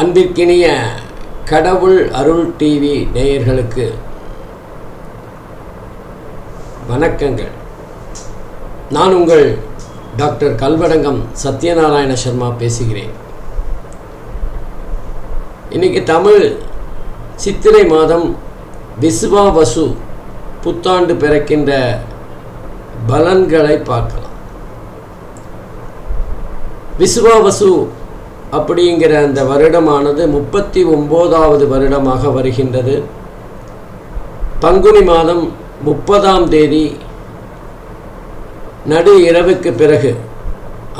அன்பிற்கினிய கடவுள் அருள் டிவி நேயர்களுக்கு வணக்கங்கள். நான் உங்கள் டாக்டர் கல்வடங்கம் சத்யநாராயண சர்மா பேசுகிறேன். இன்னைக்கு தமிழ் சித்திரை மாதம் விசுவாவசு புத்தாண்டு பிறக்கின்ற பலன்களை பார்க்கலாம். விசுவாவசு அப்படிங்கிற அந்த வருடமானது முப்பத்தி ஒம்போதாவது வருடமாக வருகின்றது. பங்குனி மாதம் முப்பதாம் தேதி நடு இரவுக்கு பிறகு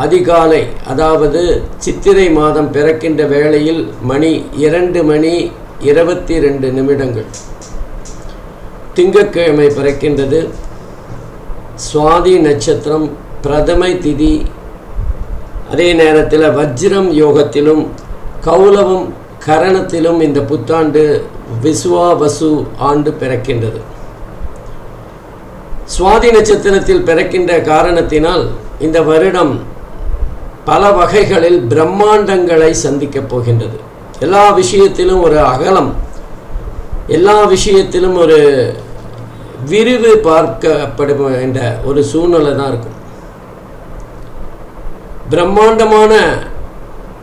அதிகாலை அதாவது சித்திரை மாதம் பிறக்கின்ற வேளையில் மணி இரண்டு மணி இருபத்தி ரெண்டு நிமிடங்கள் திங்கட்கிழமை பிறக்கின்றது. சுவாதி நட்சத்திரம் பிரதமை திதி அதே நேரத்தில் வஜ்ரம் யோகத்திலும் கௌலவம் கரணத்திலும் இந்த புத்தாண்டு விசுவாவசு ஆண்டு பிறக்கின்றது. சுவாதி நட்சத்திரத்தில் பிறக்கின்ற காரணத்தினால் இந்த வருடம் பல வகைகளில் பிரம்மாண்டங்களை சந்திக்கப் போகின்றது. எல்லா விஷயத்திலும் ஒரு அகலம் எல்லா விஷயத்திலும் ஒரு விரிவு பார்க்கப்படுகின்ற ஒரு சூழ்நிலை தான் இருக்கும். பிரம்மாண்டமான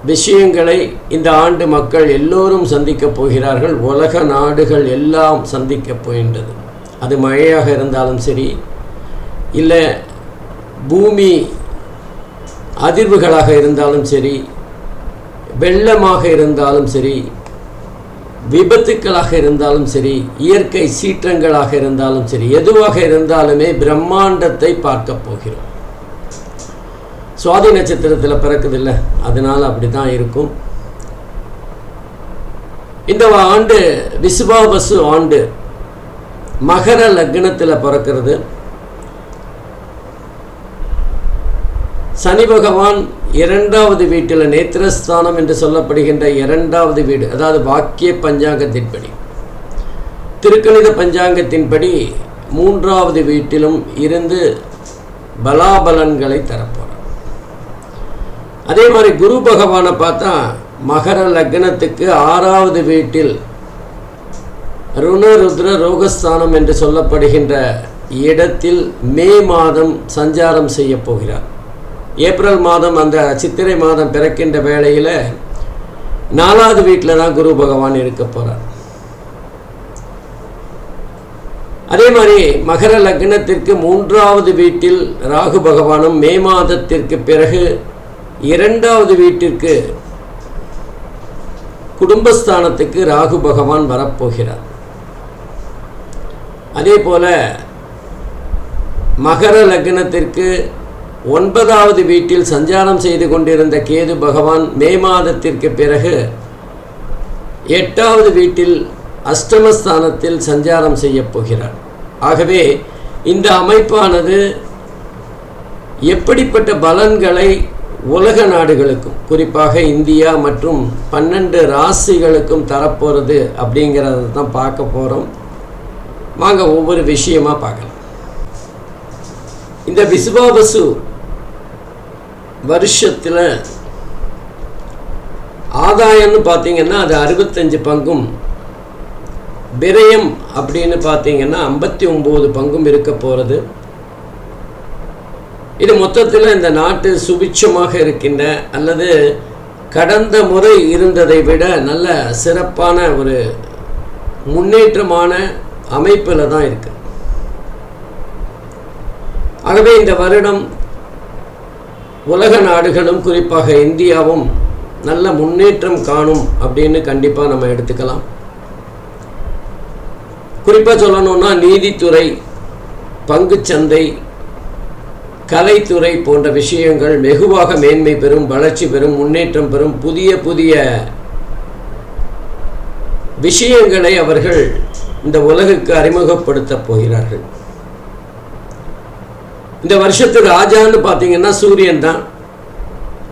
விஷயங்களை இந்த ஆண்டு மக்கள் எல்லோரும் சந்திக்கப் போகிறார்கள். உலக நாடுகள் எல்லாம் சந்திக்கப் போகின்றது. அது மழையாக இருந்தாலும் சரி இல்லை பூமி அதிர்வுகளாக இருந்தாலும் சரி வெள்ளமாக இருந்தாலும் சரி விபத்துக்களாக இருந்தாலும் சரி இயற்கை சீற்றங்களாக இருந்தாலும் சரி எதுவாக இருந்தாலுமே பிரம்மாண்டத்தை பார்க்க போகிறோம். சுவாதி நட்சத்திரத்தில் பிறக்குதில்லை அதனால் அப்படி தான் இருக்கும். இந்த ஆண்டு விசுவாவசு ஆண்டு மகர லக்னத்தில் பிறக்கிறது. சனி பகவான் இரண்டாவது வீட்டில் நேத்திரஸ்தானம் என்று சொல்லப்படுகின்ற இரண்டாவது வீடு அதாவது வாக்கிய பஞ்சாங்கத்தின்படி திருக்கணித பஞ்சாங்கத்தின்படி மூன்றாவது வீட்டிலும் இருந்து பலாபலன்களை தரப்போம் அதே மாதிரி குரு பகவானை பார்த்தா மகர லக்னத்துக்கு ஆறாவது வீட்டில் ருணருத்ர ரோகஸ்தானம் என்று சொல்லப்படுகின்ற இடத்தில் மே மாதம் சஞ்சாரம் செய்ய போகிறார். ஏப்ரல் மாதம் அந்த சித்திரை மாதம் பிறக்கின்ற வேளையில் நாலாவது வீட்டில் தான் குரு பகவான் இருக்க போகிறார் அதே மாதிரி மகர லக்னத்திற்கு மூன்றாவது வீட்டில் ராகு பகவானும் மே மாதத்திற்கு பிறகு இரண்டாவது வீட்டிற்கு குடும்பஸ்தானத்துக்கு ராகு பகவான் வரப்போகிறார். அதே போல மகர லக்னத்திற்கு ஒன்பதாவது வீட்டில் சஞ்சாரம் செய்து கொண்டிருந்த கேது பகவான் மே மாதத்திற்கு பிறகு எட்டாவது வீட்டில் அஷ்டமஸ்தானத்தில் சஞ்சாரம் செய்யப் போகிறார். ஆகவே இந்த அமைப்பானது எப்படிப்பட்ட பலன்களை உலக நாடுகளுக்கும் குறிப்பாக இந்தியா மற்றும் பன்னெண்டு ராசிகளுக்கும் தரப்போகிறது அப்படிங்கிறத தான் பார்க்க போகிறோம் வாங்க ஒவ்வொரு விஷயமாக பார்க்கலாம். இந்த விசுவாபசு வருஷத்தில் ஆதாயம்னு பார்த்தீங்கன்னா அது அறுபத்தஞ்சு பங்கும் விரயம் அப்படின்னு பார்த்தீங்கன்னா ஐம்பத்தி ஒம்பது பங்கும் இருக்க போகிறது இது மொத்தத்தில் இந்த நாட்டு சுபிட்சமாக இருக்கின்ற அல்லது கடந்த முறை இருந்ததை விட நல்ல சிறப்பான ஒரு முன்னேற்றமான அமைப்பில் தான் இருக்கு. ஆகவே இந்த வருடம் உலக நாடுகளும் குறிப்பாக இந்தியாவும் நல்ல முன்னேற்றம் காணும் அப்படின்னு கண்டிப்பாக நம்ம எடுத்துக்கலாம். குறிப்பாக சொல்லணும்னா நீதித்துறை பங்குச்சந்தை கலைத்துறை போன்ற விஷயங்கள் வெகுவாக மேன்மை பெறும் வளர்ச்சி பெறும் முன்னேற்றம் பெறும் புதிய புதிய விஷயங்களை அவர்கள் இந்த உலகுக்கு அறிமுகப்படுத்த போகிறார்கள். இந்த வருஷத்துக்கு ராஜான்னு பார்த்தீங்கன்னா சூரியன் தான்.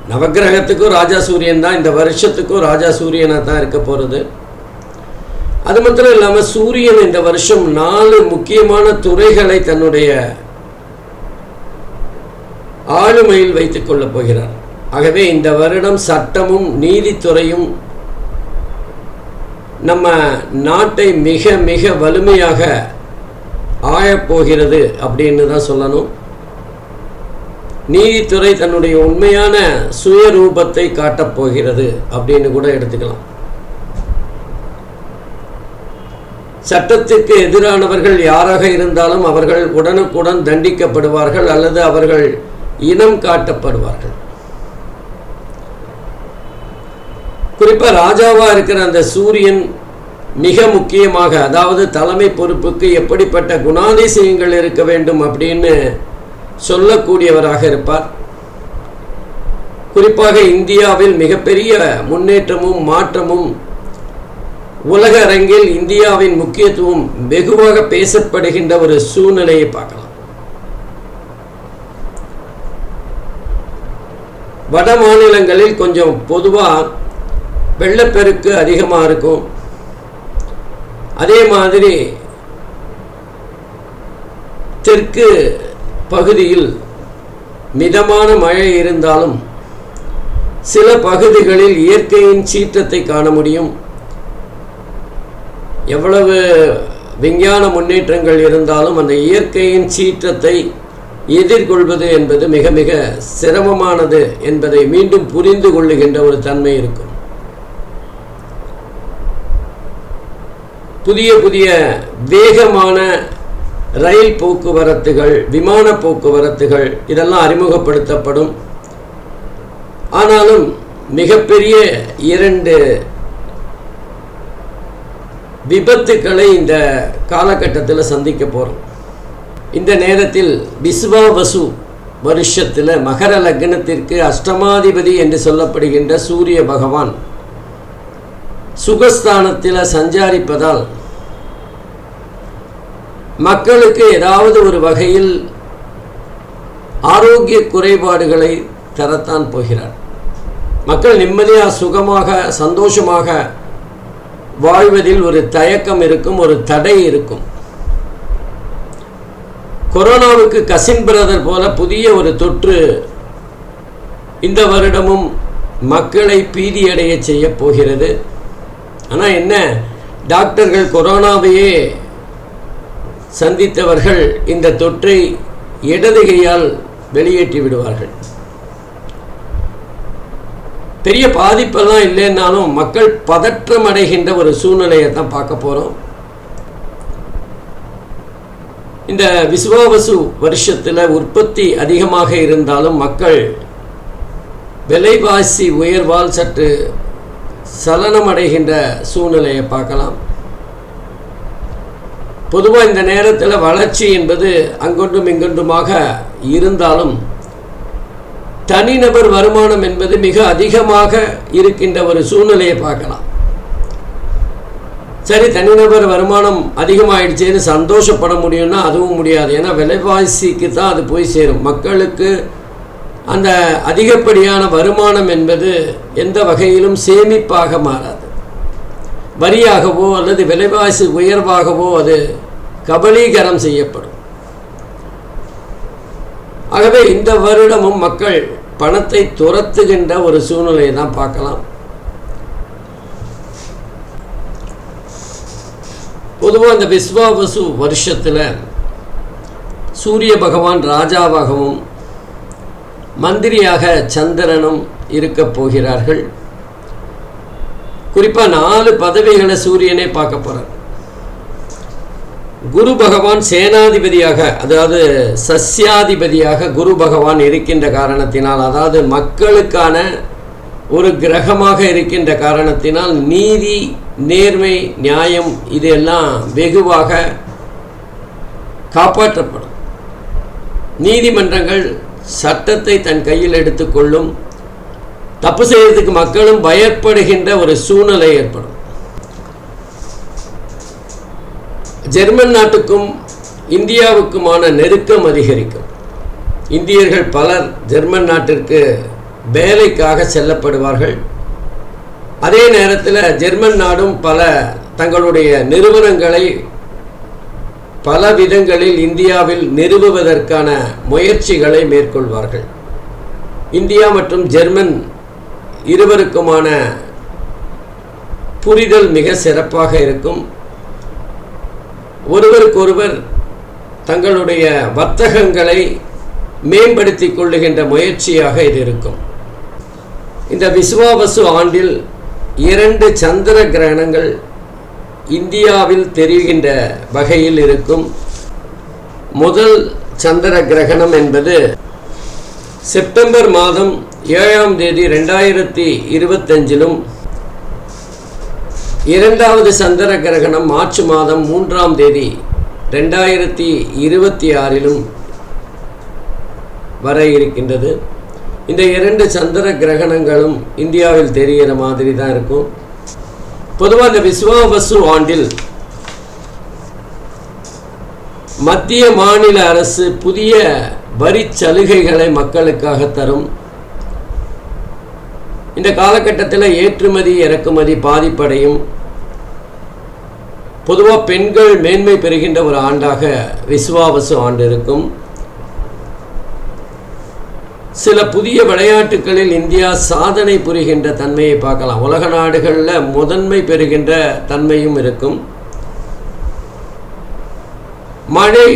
நவகிரகத்துக்கும் ராஜா சூரியன் தான். இந்த வருஷத்துக்கும் ராஜா சூரியனாக தான் இருக்க போகிறது அது மாத்திரம் இல்லாமல் சூரியன் இந்த வருஷம் நாலு முக்கியமான துறைகளை தன்னுடைய ஆளுமையில் வைத்துக் கொள்ளப் போகிறார். ஆகவே இந்த வருடம் சட்டமும் நீதித்துறையும் நம்ம நாட்டை மிக மிக வலிமையாக ஆயப்போகிறது அப்படின்னு தான் சொல்லணும். நீதித்துறை தன்னுடைய உண்மையான சுயரூபத்தை காட்டப் போகிறது அப்படின்னு கூட எடுத்துக்கலாம். சட்டத்திற்கு எதிரானவர்கள் யாராக இருந்தாலும் அவர்கள் உடனுக்குடன் தண்டிக்கப்படுவார்கள் அல்லது அவர்கள் இனம் காட்டப்படுவார்கள். குறிப்பாக ராஜாவா இருக்கிற அந்த சூரியன் மிக முக்கியமாக அதாவது தலைமை பொறுப்புக்கு எப்படிப்பட்ட குணாதிசயங்கள் இருக்க வேண்டும் அப்படின்னு சொல்லக்கூடியவராக இருப்பார். குறிப்பாக இந்தியாவில் மிகப்பெரிய முன்னேற்றமும் மாற்றமும் உலக அரங்கில் இந்தியாவின் முக்கியத்துவம் வெகுவாக பேசப்படுகின்ற ஒரு சூழ்நிலையை பார்க்கலாம். வட மாநிலங்களில் கொஞ்சம் பொதுவாக வெள்ளப்பெருக்கு அதிகமாக இருக்கும். அதே மாதிரி தெற்கு பகுதியில் மிதமான மழை இருந்தாலும் சில பகுதிகளில் இயற்கையின் சீற்றத்தை காண முடியும். எவ்வளவு விஞ்ஞான முன்னேற்றங்கள் இருந்தாலும் அந்த இயற்கையின் சீற்றத்தை எதிர்கொள்வது என்பது மிக மிக சிரமமானது என்பதை மீண்டும் புரிந்து கொள்ளுகின்ற ஒரு தன்மை இருக்கும். புதிய புதிய வேகமான ரயில் போக்குவரத்துகள் விமான போக்குவரத்துகள் இதெல்லாம் அறிமுகப்படுத்தப்படும். ஆனாலும் மிகப்பெரிய இரண்டு விபத்துக்களை இந்த காலகட்டத்தில் சந்திக்க போகிறோம் இந்த நேரத்தில் பிஸ்வா வசு வருஷத்தில் மகர லக்னத்திற்கு அஷ்டமாதிபதி என்று சொல்லப்படுகின்ற சூரிய பகவான் சுகஸ்தானத்தில் சஞ்சாரிப்பதால் மக்களுக்கு ஏதாவது ஒரு வகையில் ஆரோக்கிய குறைபாடுகளை தரத்தான் போகிறார். மக்கள் நிம்மதியாக சுகமாக சந்தோஷமாக வாழ்வதில் ஒரு தயக்கம் இருக்கும் ஒரு தடை இருக்கும். கொரோனாவுக்கு கசின் பிரதர் போல புதிய ஒரு தொற்று இந்த வருடமும் மக்களை பீதியடைய செய்ய போகிறது. ஆனால் என்ன? டாக்டர்கள் கொரோனாவையே சந்தித்தவர்கள் இந்த தொற்றை இடது கையால் வெளியேற்றி விடுவார்கள். பெரிய பாதிப்பெல்லாம் இல்லைன்னாலும் மக்கள் பதற்றம் அடைகின்ற ஒரு சூழ்நிலையை தான் பார்க்க போகிறோம் இந்த விசுவாவசு வருஷத்தில் உற்பத்தி அதிகமாக இருந்தாலும் மக்கள் விலைவாசி உயர்வால் சற்று சலனம் அடைகின்ற சூழ்நிலையை பார்க்கலாம். பொதுவாக இந்த நேரத்தில் வளர்ச்சி என்பது அங்கொன்றும் இங்கொன்றுமாக இருந்தாலும் தனிநபர் வருமானம் என்பது மிக அதிகமாக இருக்கின்ற ஒரு சூழ்நிலையை பார்க்கலாம். சரி தனிநபர் வருமானம் அதிகமாகிடுச்சேன்னு சந்தோஷப்பட முடியும்னா அதுவும் முடியாது. ஏன்னா விலைவாசிக்கு தான் அது போய் சேரும். மக்களுக்கு அந்த அதிகப்படியான வருமானம் என்பது எந்த வகையிலும் சேமிப்பாக மாறாது. வரியாகவோ அல்லது விலைவாசி உயர்வாகவோ அது கபலீகரம் செய்யப்படும். ஆகவே இந்த வருடமும் மக்கள் பணத்தை துரத்துகின்ற ஒரு சூழ்நிலையை தான் பார்க்கலாம். பொதுவாக இந்த விஸ்வாவசு வருஷத்தில் சூரிய பகவான் ராஜாவாகவும் மந்திரியாக சந்திரனும் இருக்க போகிறார்கள். குறிப்பாக நாலு பதவிகளை சூரியனே பார்க்க போகிறார் குரு பகவான் சேனாதிபதியாக அதாவது சஸ்யாதிபதியாக குரு பகவான் இருக்கின்ற காரணத்தினால் அதாவது மக்களுக்கான ஒரு கிரகமாக இருக்கின்ற காரணத்தினால் நீதி நேர்மை நியாயம் இதெல்லாம் வெகுவாக காப்பாற்றப்படும். நீதிமன்றங்கள் சட்டத்தை தன் கையில் எடுத்துக்கொள்ளும் தப்பு செய்யறதுக்கு மக்களும் பயப்படுகின்ற ஒரு சூழ்நிலை ஏற்படும். ஜெர்மன் நாட்டுக்கும் இந்தியாவுக்குமான நெருக்கம் அதிகரிக்கும். இந்தியர்கள் பலர் ஜெர்மன் நாட்டிற்கு வேலைக்காக செல்லப்படுவார்கள். அதே நேரத்தில் ஜெர்மன் நாடும் பல தங்களுடைய நிறுவனங்களை பல விதங்களில் இந்தியாவில் நிறுவுவதற்கான முயற்சிகளை மேற்கொள்வார்கள். இந்தியா மற்றும் ஜெர்மன் இருவருக்குமான புரிதல் மிக சிறப்பாக இருக்கும். ஒருவருக்கொருவர் தங்களுடைய வர்த்தகங்களை மேம்படுத்திக் கொள்ளுகின்ற முயற்சியாக இது இருக்கும். இந்த விஸ்வாவசு ஆண்டில் இரண்டு சந்திர கிரகணங்கள் இந்தியாவில் தெரிகின்ற வகையில் இருக்கும். முதல் சந்திர கிரகணம் என்பது செப்டம்பர் மாதம் ஏழாம் தேதி ரெண்டாயிரத்தி இருபத்தஞ்சிலும் இரண்டாவது சந்திர கிரகணம் மார்ச் மாதம் மூன்றாம் தேதி ரெண்டாயிரத்தி இருபத்தி ஆறிலும் வர இருக்கின்றது. இந்த இரண்டு சந்திர கிரகணங்களும் இந்தியாவில் தெரிகிற மாதிரி தான் இருக்கும். பொதுவாக இந்த விஸ்வாவசு ஆண்டில் மத்திய மாநில அரசு புதிய வரி சலுகைகளை மக்களுக்காக தரும். இந்த காலகட்டத்தில் ஏற்றுமதி இறக்குமதி பாதிப்படையும். பொதுவாக பெண்கள் மேன்மை பெறுகின்ற ஒரு ஆண்டாக விஸ்வாவசு ஆண்டு இருக்கும். சில புதிய விளையாட்டுகளில் இந்தியா சாதனை புரிகின்ற தன்மையை பார்க்கலாம். உலக நாடுகளில் முதன்மை பெறுகின்ற தன்மையும் இருக்கும். மழை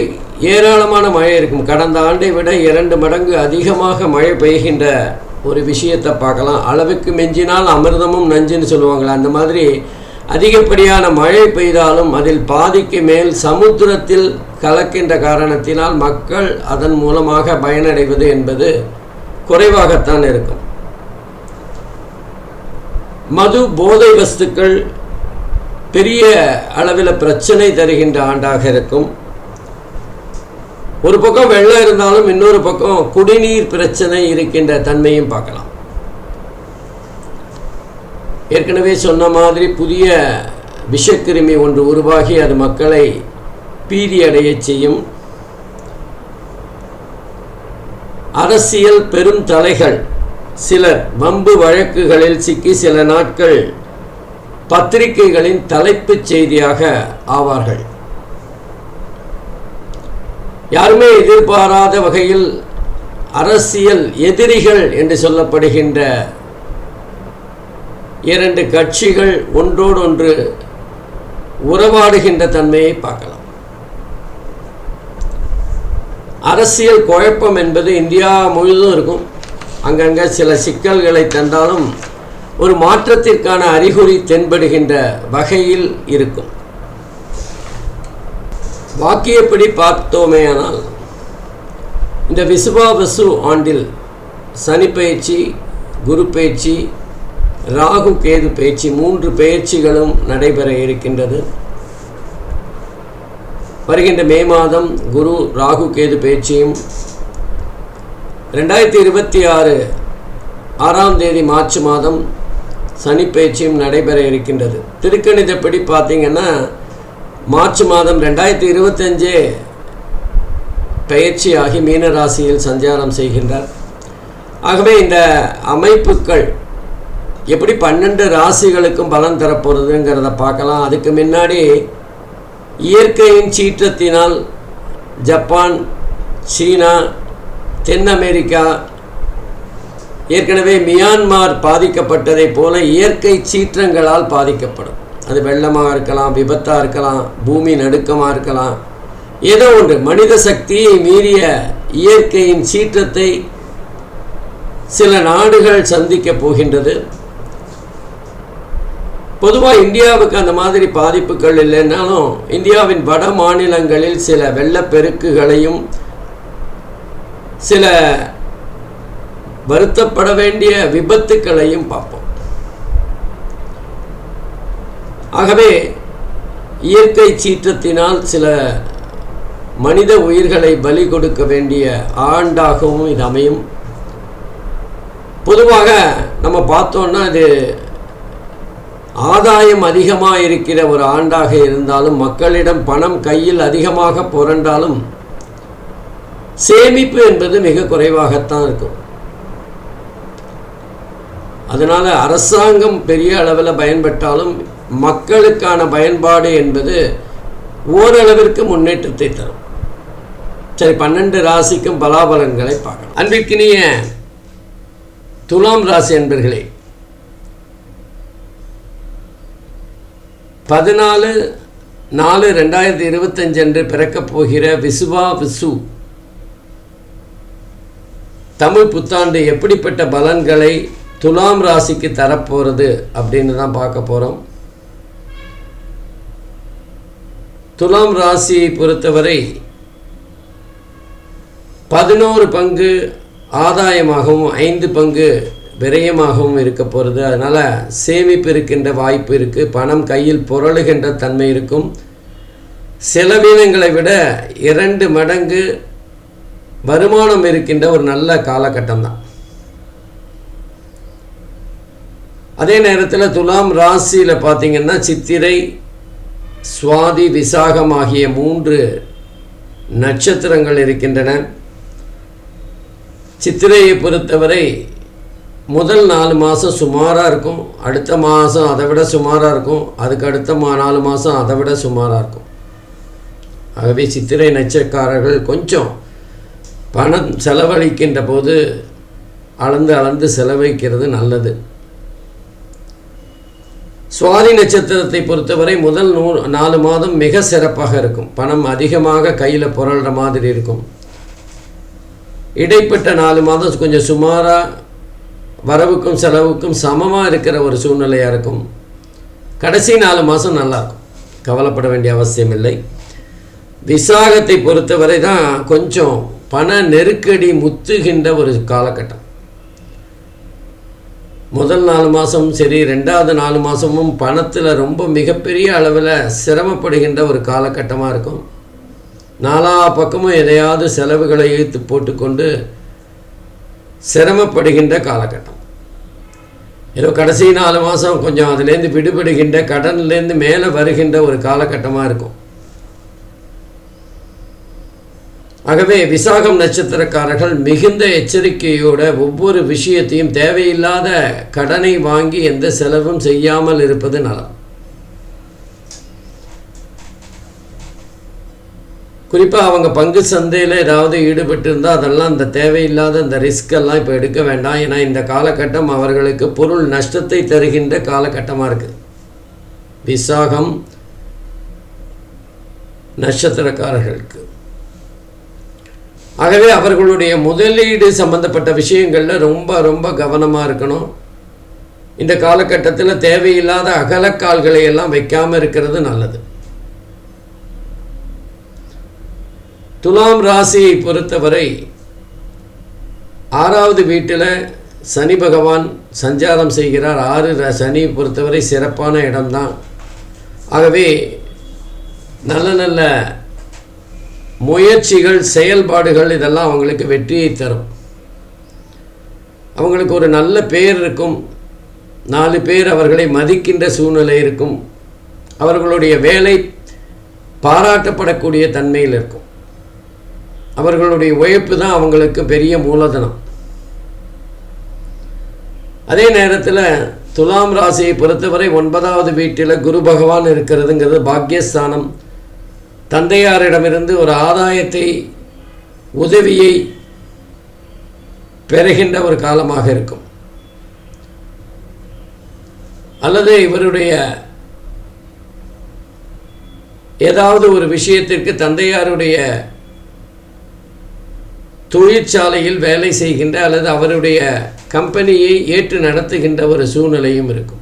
ஏராளமான மழை இருக்கும். கடந்த ஆண்டை விட இரண்டு மடங்கு அதிகமாக மழை பெய்கின்ற ஒரு விஷயத்தை பார்க்கலாம். அளவுக்கு மிஞ்சினால் அமிர்தமும் நஞ்சுன்னு சொல்லுவாங்களே அந்த மாதிரி அதிகப்படியான மழை பெய்தாலும் அதில் பாதிக்கு மேல் சமுத்திரத்தில் கலக்கின்ற காரணத்தினால் மக்கள் அதன் மூலமாக பயனடைவது என்பது குறைவாகத்தான் இருக்கும். மது போதை வஸ்துக்கள் பெரிய அளவில் பிரச்சனை தருகின்ற ஆண்டாக இருக்கும். ஒரு பக்கம் வெள்ளம் இருந்தாலும் இன்னொரு பக்கம் குடிநீர் பிரச்சனை இருக்கின்ற தன்மையும் பார்க்கலாம். ஏற்கனவே சொன்ன மாதிரி புதிய விஷக்கிருமி ஒன்று உருவாகி அது மக்களை பீதி அடையச் செய்யும். அரசியல் பெரும் தலைகள். சிலர் வம்பு வழக்குகளில் சிக்கி சில நாட்கள் பத்திரிகைகளின் தலைப்புச் செய்தியாக ஆவார்கள். யாருமே எதிர்பாராத வகையில் அரசியல் எதிரிகள் என்று சொல்லப்படுகின்ற இரண்டு கட்சிகள் ஒன்றோடொன்று உறவாடுகின்ற தன்மையை பார்க்கலாம். அரசியல் குழப்பம் என்பது இந்தியா முழுதும் இருக்கும். அங்கங்கே சில சிக்கல்களை தந்தாலும் ஒரு மாற்றத்திற்கான அறிகுறி தென்படுகின்ற வகையில் இருக்கும். வாக்கியப்படி பார்த்தோமேயானால் இந்த விசுவா விசு ஆண்டில் சனி பயிற்சி குரு பயிற்சி ராகு கேது பயிற்சி மூன்று பயிற்சிகளும் நடைபெற இருக்கின்றது. வருகின்ற மே மாதம் குரு ராகு கேது பேச்சையும் ரெண்டாயிரத்தி இருபத்தி ஆறு ஆறாம் தேதி மார்ச் மாதம் சனி பேச்சையும் நடைபெற இருக்கின்றது. திருக்கணிதப்படி பார்த்தீங்கன்னா மார்ச் மாதம் ரெண்டாயிரத்தி இருபத்தஞ்சே பயிற்சியாகி மீன ராசியில் சஞ்சாரம் செய்கின்றார். ஆகவே இந்த அமைப்புகள் எப்படி பன்னெண்டு ராசிகளுக்கும் பலன் தரப்போகிறதுங்கிறத பார்க்கலாம். அதுக்கு முன்னாடி இயற்கையின் சீற்றத்தினால் ஜப்பான் சீனா தென் அமெரிக்கா ஏற்கனவே மியான்மார் பாதிக்கப்பட்டதைப் போல இயற்கை சீற்றங்களால் பாதிக்கப்படும். அது வெள்ளமாக இருக்கலாம் விபத்தாக இருக்கலாம் பூமி நடுக்கமாக இருக்கலாம். ஏதோ ஒன்று மனித சக்தியை மீறிய இயற்கையின் சீற்றத்தை சில நாடுகள் சந்திக்கப் போகின்றது. பொதுவாக இந்தியாவுக்கு அந்த மாதிரி பாதிப்புகள் இல்லைன்னாலும் இந்தியாவின் வட மாநிலங்களில் சில வெள்ளப்பெருக்குகளையும் சில வருத்தப்பட வேண்டிய விபத்துக்களையும் பார்ப்போம். ஆகவே இயற்கை சீற்றத்தினால் சில மனித உயிர்களை பலி கொடுக்க வேண்டிய ஆண்டாகவும் இது அமையும். பொதுவாக நம்ம பார்த்தோன்னா இது ஆதாயம் அதிகமாக இருக்கிற ஒரு ஆண்டாக இருந்தாலும் மக்களிடம் பணம் கையில் அதிகமாக புரண்டாலும் சேமிப்பு என்பது மிக குறைவாகத்தான் இருக்கும். அதனால் அரசாங்கம் பெரிய அளவில் பயன்பட்டாலும் மக்களுக்கான பயன்பாடு என்பது ஓரளவிற்கு முன்னேற்றத்தை தரும். சரி பன்னெண்டு ராசிக்கும் பலாபலன்களை பார்க்கலாம். அன்பிற்கினிய துலாம் ராசி என்பர்களே பதினாலு நாலு ரெண்டாயிரத்தி இருபத்தஞ்சு அன்று பிறக்கப் போகிற விசுவா விசு. தமிழ் புத்தாண்டு எப்படிப்பட்ட பலன்களை துலாம் ராசிக்கு தரப்போகிறது அப்படின்னு தான் பார்க்க போகிறோம் துலாம் ராசியை பொறுத்தவரை பதினோரு பங்கு ஆதாயமாகவும் ஐந்து பங்கு விரயமாகவும் இருக்க போகிறது அதனால் சேமிப்பு இருக்கின்ற வாய்ப்பு இருக்குது பணம் கையில் புரளுகின்ற தன்மை இருக்கும். செலவினங்களை விட இரண்டு மடங்கு வருமானம் இருக்கின்ற ஒரு நல்ல காலகட்டம் தான். அதே நேரத்தில் துலாம் ராசியில் பார்த்தீங்கன்னா சித்திரை சுவாதி விசாகம் ஆகிய மூன்று நட்சத்திரங்கள் இருக்கின்றன. சித்திரையை பொறுத்தவரை முதல் நாலு மாதம் சுமாராக இருக்கும். அடுத்த மாதம் அதை விட சுமாராக இருக்கும். அதுக்கு அடுத்த மா நாலு மாதம் அதை விட சுமாராக இருக்கும். ஆகவே சித்திரை நட்சக்காரர்கள் கொஞ்சம் பணம் செலவழிக்கின்ற போது அளந்து அளந்து செலவழிக்கிறது நல்லது. சுவாதி நட்சத்திரத்தை பொறுத்தவரை முதல் நூ நாலு மாதம் மிக சிறப்பாக இருக்கும். பணம் அதிகமாக கையில் புரள்கிற மாதிரி இருக்கும். இடைப்பட்ட நாலு மாதம் கொஞ்சம் சுமாராக வரவுக்கும் செலவுக்கும் சமமாக இருக்கிற ஒரு சூழ்நிலையாக இருக்கும். கடைசி நாலு மாதம் நல்லாயிருக்கும் கவலைப்பட வேண்டிய அவசியம் இல்லை விசாகத்தை பொறுத்தவரை தான் கொஞ்சம் பண நெருக்கடி முத்துகின்ற ஒரு காலகட்டம். முதல் நாலு மாதம் சரி ரெண்டாவது நாலு மாதமும் பணத்தில் ரொம்ப மிகப்பெரிய அளவில் சிரமப்படுகின்ற ஒரு காலகட்டமாக இருக்கும். நாலா பக்கமும் எதையாவது செலவுகளை இழுத்து போட்டுக்கொண்டு சிரமப்படுகின்ற காலகட்டம். ஏதோ கடைசி நாலு மாதம் கொஞ்சம் அதுலேருந்து விடுபடுகின்ற கடன்லேருந்து மேலே வருகின்ற ஒரு காலகட்டமாக இருக்கும். ஆகவே விசாகம் நட்சத்திரக்காரர்கள் மிகுந்த எச்சரிக்கையோட ஒவ்வொரு விஷயத்தையும் தேவையில்லாத கடனை வாங்கி எந்த செலவும் செய்யாமல் இருப்பது நலம். குறிப்பாக அவங்க பங்கு சந்தையில் ஏதாவது ஈடுபட்டிருந்தால் அதெல்லாம் அந்த தேவையில்லாத அந்த ரிஸ்கெல்லாம் இப்போ எடுக்க வேண்டாம். ஏன்னா இந்த காலகட்டம் அவர்களுக்கு பொருள் நஷ்டத்தை தருகின்ற காலகட்டமாக இருக்குது விசாகம் நட்சத்திரக்காரர்களுக்கு. ஆகவே அவர்களுடைய முதலீடு சம்பந்தப்பட்ட விஷயங்களில் ரொம்ப ரொம்ப கவனமாக இருக்கணும். இந்த காலகட்டத்தில் தேவையில்லாத அகலக்கால்களை எல்லாம் வைக்காமல் இருக்கிறது நல்லது. துலாம் ராசியை பொறுத்தவரை ஆறாவது வீட்டில் சனி பகவான் சஞ்சாரம் செய்கிறார். ஆறு ர- சனி பொறுத்தவரை சிறப்பான இடம்தான். ஆகவே நல்ல நல்ல முயற்சிகள் செயல்பாடுகள் இதெல்லாம் அவங்களுக்கு வெற்றியை தரும். அவங்களுக்கு ஒரு நல்ல பேர் இருக்கும். நாலு பேர் அவர்களை மதிக்கின்ற சூழ்நிலை இருக்கும். அவர்களுடைய வேலை பாராட்டப்படக்கூடிய தன்மையில் இருக்கும். அவர்களுடைய உழைப்பு தான் அவங்களுக்கு பெரிய மூலதனம். அதே நேரத்தில் துலாம் ராசியை பொறுத்தவரை ஒன்பதாவது வீட்டில் குரு பகவான் இருக்கிறதுங்கிறது பாக்கியஸ்தானம் தந்தையாரிடமிருந்து ஒரு ஆதாயத்தை உதவியை பெறுகின்ற ஒரு காலமாக இருக்கும். அல்லது இவருடைய ஏதாவது ஒரு விஷயத்திற்கு தந்தையாருடைய தொழிற்சாலையில் வேலை செய்கின்ற அல்லது அவருடைய கம்பெனியை ஏற்று நடத்துகின்ற ஒரு சூழ்நிலையும் இருக்கும்.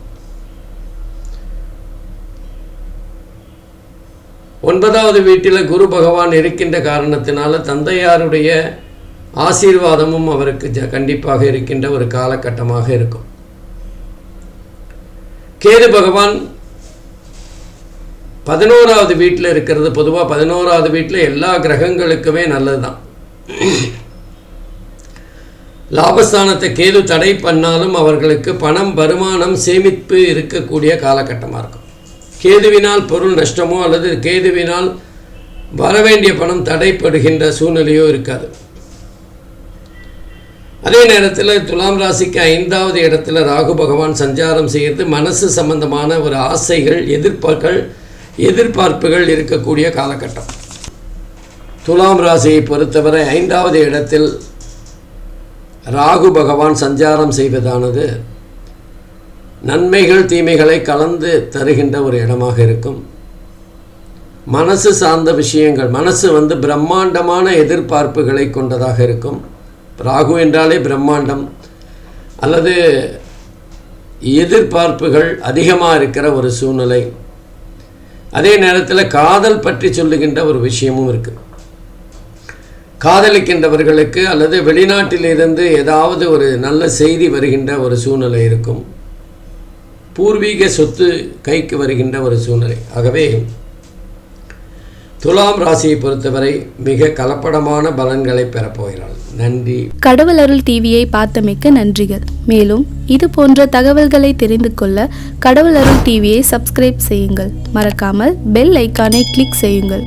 ஒன்பதாவது வீட்டில் குரு பகவான் இருக்கின்ற காரணத்தினால தந்தையாருடைய ஆசீர்வாதமும் அவருக்கு ஜ கண்டிப்பாக இருக்கின்ற ஒரு காலகட்டமாக இருக்கும். கேது பகவான் பதினோராவது வீட்டில் இருக்கிறது பொதுவாக பதினோராவது வீட்டில் எல்லா கிரகங்களுக்குமே நல்லது தான் லாபஸ்தானத்தை கேது தடை பண்ணாலும் அவர்களுக்கு பணம் வருமானம் சேமிப்பு இருக்கக்கூடிய காலகட்டமாக இருக்கும். கேதுவினால் பொருள் நஷ்டமோ அல்லது கேதுவினால் வரவேண்டிய பணம் தடைப்படுகின்ற சூழ்நிலையோ இருக்காது. அதே நேரத்தில் துலாம் ராசிக்கு ஐந்தாவது இடத்துல ராகு பகவான் சஞ்சாரம் செய்கிறது மனசு சம்பந்தமான ஒரு ஆசைகள் எதிர்ப்புகள் எதிர்பார்ப்புகள் இருக்கக்கூடிய காலகட்டம். துலாம் ராசியை பொறுத்தவரை ஐந்தாவது இடத்தில் ராகு பகவான் சஞ்சாரம் செய்வதானது நன்மைகள் தீமைகளை கலந்து தருகின்ற ஒரு இடமாக இருக்கும். மனசு சார்ந்த விஷயங்கள் மனசு வந்து பிரம்மாண்டமான எதிர்பார்ப்புகளை கொண்டதாக இருக்கும். ராகு என்றாலே பிரம்மாண்டம் அல்லது எதிர்பார்ப்புகள் அதிகமாக இருக்கிற ஒரு சூழ்நிலை. அதே நேரத்தில் காதல் பற்றி சொல்லுகின்ற ஒரு விஷயமும் இருக்குது காதலிக்கின்றவர்களுக்கு அல்லது வெளிநாட்டிலிருந்து ஏதாவது ஒரு நல்ல செய்தி வருகின்ற ஒரு சூழ்நிலை இருக்கும். பூர்வீக சொத்து கைக்கு வருகின்ற ஒரு சூழ்நிலை. ஆகவே துலாம் ராசியை பொறுத்தவரை மிக கலப்படமான பலன்களை பெறப்போகிறாள் நன்றி. கடவுள் அருள் டிவியை பார்த்தமைக்க நன்றிகள். மேலும் இது போன்ற தகவல்களை தெரிந்து கொள்ள கடவுள் அருள் டிவியை சப்ஸ்கிரைப் செய்யுங்கள். மறக்காமல் பெல் ஐக்கானை கிளிக் செய்யுங்கள்.